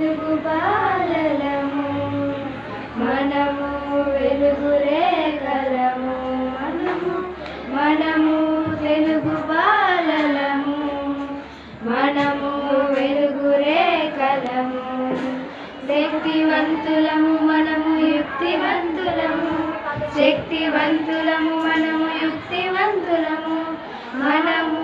వెలుగు బాలలము మనము వెలుగు రేఖలము మనము మనము వెలుగు బాలలము మనము వెలుగు రేఖలము శక్తివంతులము మనము యుక్తివంతులము. శక్తివంతులము మనము యుక్తివంతులము. మనము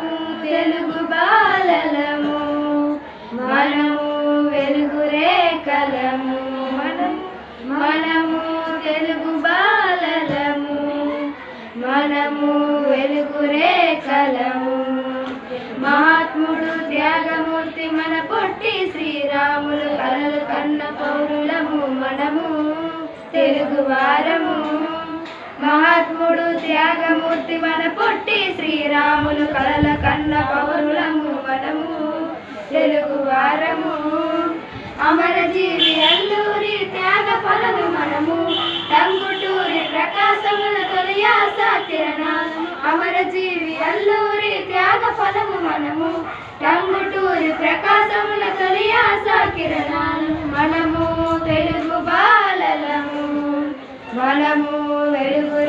మనము వెలుగురే కలము మహాత్ముడు త్యాగమూర్తి మన పొట్టి శ్రీరాములు కలలు కన్న పౌరులము మనము తెలుగు వారము. మహాత్ముడు త్యాగమూర్తి మన పొట్టి శ్రీరాములు కలల కన్న పౌరులము మనము తెలుగు అల్లూరి ఫలము మనము. టంగుటూరి ప్రకాశమున తొలియాస కిరణాలు మనము. తెలుగు బాలలము. మనము వెలుగు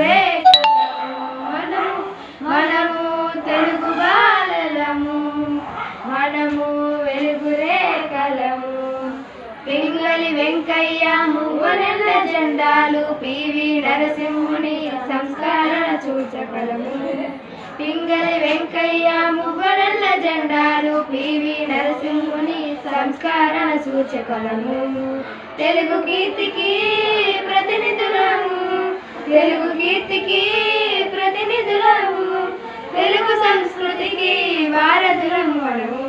మనము. మనము తెలుగు బాలలము. మనము వెలుగు రేఖలము. పింగళి వెంకయ్య మువ్వనెల్ల జెండాలు. పివి నరసింహుని సంస్కరణ చూచగలము పింగళి వెంకయ్య మువ్వనెల్ల జెండాలు పివి నరసింహుని సంస్కరణ సూచకలము తెలుగు కీర్తికి ప్రతినిధులము తెలుగు కీర్తికి ప్రతినిధులము తెలుగు సంస్కృతికి వారధులము మనము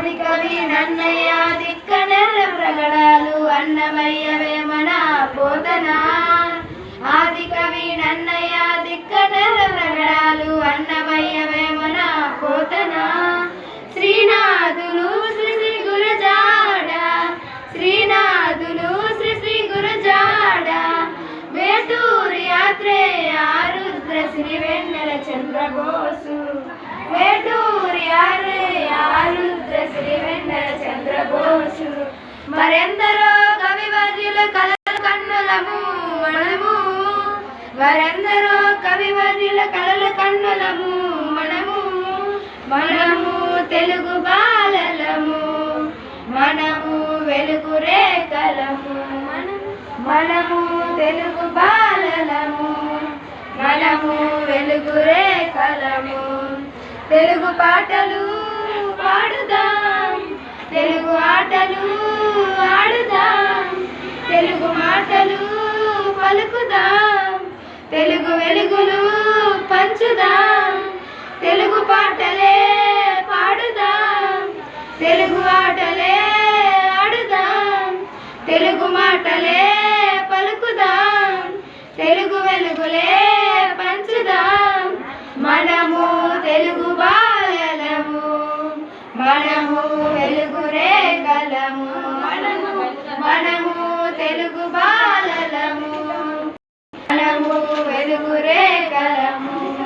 ఆది కవి నన్నయ్య దిక్కనెర్ర ప్రగడాలు అన్నమయ్య వేమన పోతన? ఆది కవి నన్నయ్య దిక్కనెర్ర ప్రగడాలు అన్నమయ్య వేమన పోతన? శ్రీనాథులు శ్రీ శ్రీ గురజాడ శ్రీనాథులు శ్రీ శ్రీ గురజాడ. వేటూరి యాత్రే ఆరుద్ర శ్రీ వెన్నెల చంద్రబోసు వేటూరు శ్రీ చంద్రబోసు మరెందరో కవివర్యుల కలల కన్నులము మనము. మరెందరో కవివర్యుల కలల కన్నులము మనము. మనము తెలుగు బాలలము. మనము వెలుగు రేఖలము. మనము తెలుగు బాలలము. మనము వెలుగు రేఖలము. తెలుగు పాటలు పాడుదాం. తెలుగు ఆటలు ఆడుదాం. తెలుగు మాటలు పలుకుదాం. తెలుగు వెలుగులు పంచుదాం. తెలుగు పాటలే పాడుదాం. తెలుగు ఆటలే ఆడుదాం. తెలుగు మాటలే పలుకుదాం. తెలుగు వెలుగులే బాలలము మనము మనము తెలుగు బాలలము. మనము వెలుగు రేఖలము.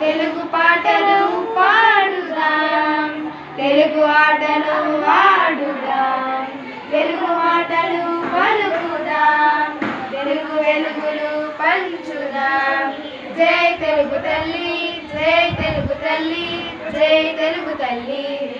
తెలుగు పాటలు పాడుదాం తెలుగు ఆటలు ఆడుదాం. తెలుగు మాటలు పలుకుదాం తెలుగు వెలుగులు పంచుదాం. జై తెలుగు తల్లి జై తెలుగు తల్లి జై తెలుగు తల్లి.